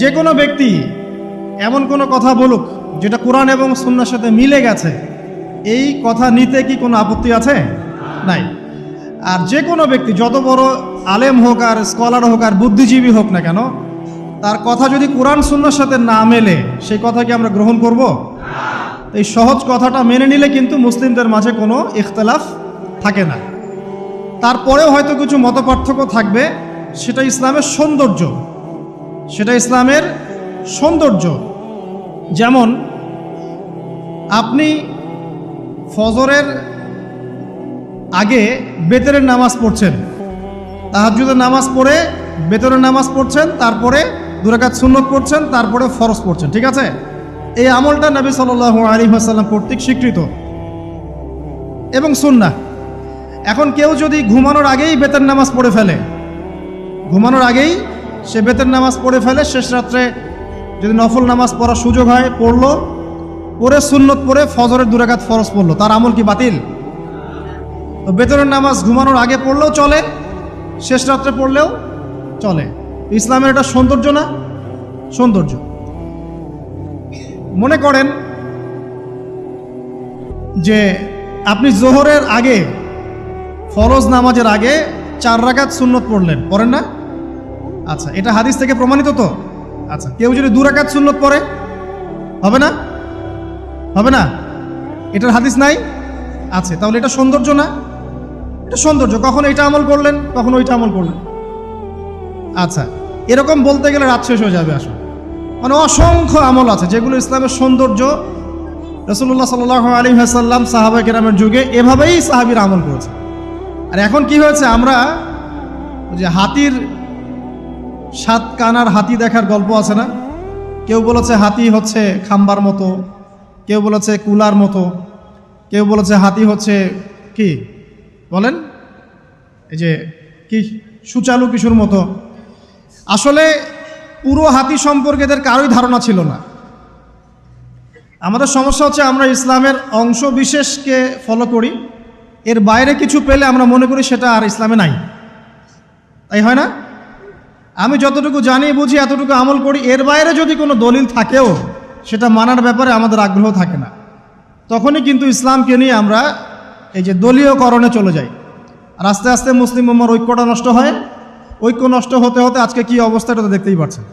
যে কোনো ব্যক্তি এমন কোনো কথা বলুক যেটা কোরআন এবং সুন্নার সাথে মিলে গেছে, এই কথা নিতে কি কোনো আপত্তি আছে? নাই। আর যে কোনো ব্যক্তি, যত বড় আলেম হোক আর স্কলার হোক আর বুদ্ধিজীবী হোক না কেন, তার কথা যদি কোরআন সুন্নার সাথে না মেলে, সেই কথা কি আমরা গ্রহণ করব? এই সহজ কথাটা মেনে নিলে কিন্তু মুসলিমদের মাঝে কোনো ইখতলাফ থাকে না। তারপরেও হয়তো কিছু মতপার্থক্য থাকবে, সেটা ইসলামের সৌন্দর্য। সেটা ইসলামের সৌন্দর্য। যেমন, আপনি ফজরের আগে বেতরের নামাজ পড়ছেন তাহাজুদের নামাজ পড়ে বেতরের নামাজ পড়ছেন, তারপরে দুরাকাত সুন্নত পড়ছেন, তারপরে ফরজ পড়ছেন, ঠিক আছে? এই আমলটা নবী সাল আলী আসাল্লাম কর্তৃক স্বীকৃত এবং সুন্না এখন কেউ যদি ঘুমানোর আগেই বেতের নামাজ পড়ে ফেলে, ঘুমানোর আগেই সে বেতের নামাজ পড়ে ফেলে, শেষ রাত্রে যদি নফল নামাজ পড়ার সুযোগ হয়, পড়ল পরে সুন্নত পড়ে ফজরের দুরাকাত ফরজ পড়ল। তার আমল কি বাতিল? তো বেতনের নামাজ ঘুমানোর আগে পড়লেও চলে, শেষ রাত্রে পড়লেও চলে। ইসলামের এটা সৌন্দর্য না? সৌন্দর্য। মনে করেন যে আপনি জোহরের আগে, ফরজ নামাজের আগে চার রাকাত সুন্নত পড়লেন, পড়েন না? আচ্ছা এটা হাদিস থেকে প্রমাণিত তো? আচ্ছা কেউ যদি দু রাকাত সুন্নত পড়ে, হবে না? হবে না? এটার হাদিস নাই? আছে, তাহলে এটা সৌন্দর্য না? এটা সৌন্দর্য, কখন এটা আমল করলেন, কখন ওইটা আমল করলেন। আচ্ছা এরকম বলতে গেলে রাত শেষ হয়ে যাবে আসলে। মানে অসংখ্য আমল আছে, যেগুলো ইসলামের সৌন্দর্য রসুল্লাহ সাল আলী হাসাল্লাম সাহাবা কেরামের যুগে এভাবেই সাহাবির আমল করেছে। আর এখন কি হয়েছে, আমরা যে হাতির সাত কানার হাতি দেখার গল্প আছে না? কেউ বলেছে হাতি হচ্ছে খাম্বার মতো, কেউ বলেছে কুলার মতো, কেউ বলেছে হাতি হচ্ছে কি? বলেন। এই যে কি? সুচালু কিশোর মতো। আসলে পুরো হাতি সম্পর্কে এদের কারোই ধারণা ছিল না। আমাদের সমস্যা হচ্ছে আমরা ইসলামের অংশ বিশেষকে ফলো করি। এর বাইরে কিছু পেলে আমরা মনে করি সেটা আর ইসলামে নাই। তাই হয় না? আমি যতটুকু জানি, বুঝি, এতটুকু আমল করি, এর বাইরে যদি কোনো দলিল থাকেও, সেটা মানার ব্যাপারে আমাদের আগ্রহ থাকে না। তখনই কিন্তু ইসলামকে নিয়ে আমরা এই যে দলীয়করণে চলে যাই। আর আস্তে আস্তে মুসলিম মোম্মার ঐক্যটা নষ্ট হয়। ঐক্য নষ্ট হতে হতে আজকে কি অবস্থাটা তো দেখতেই পাচ্ছেন।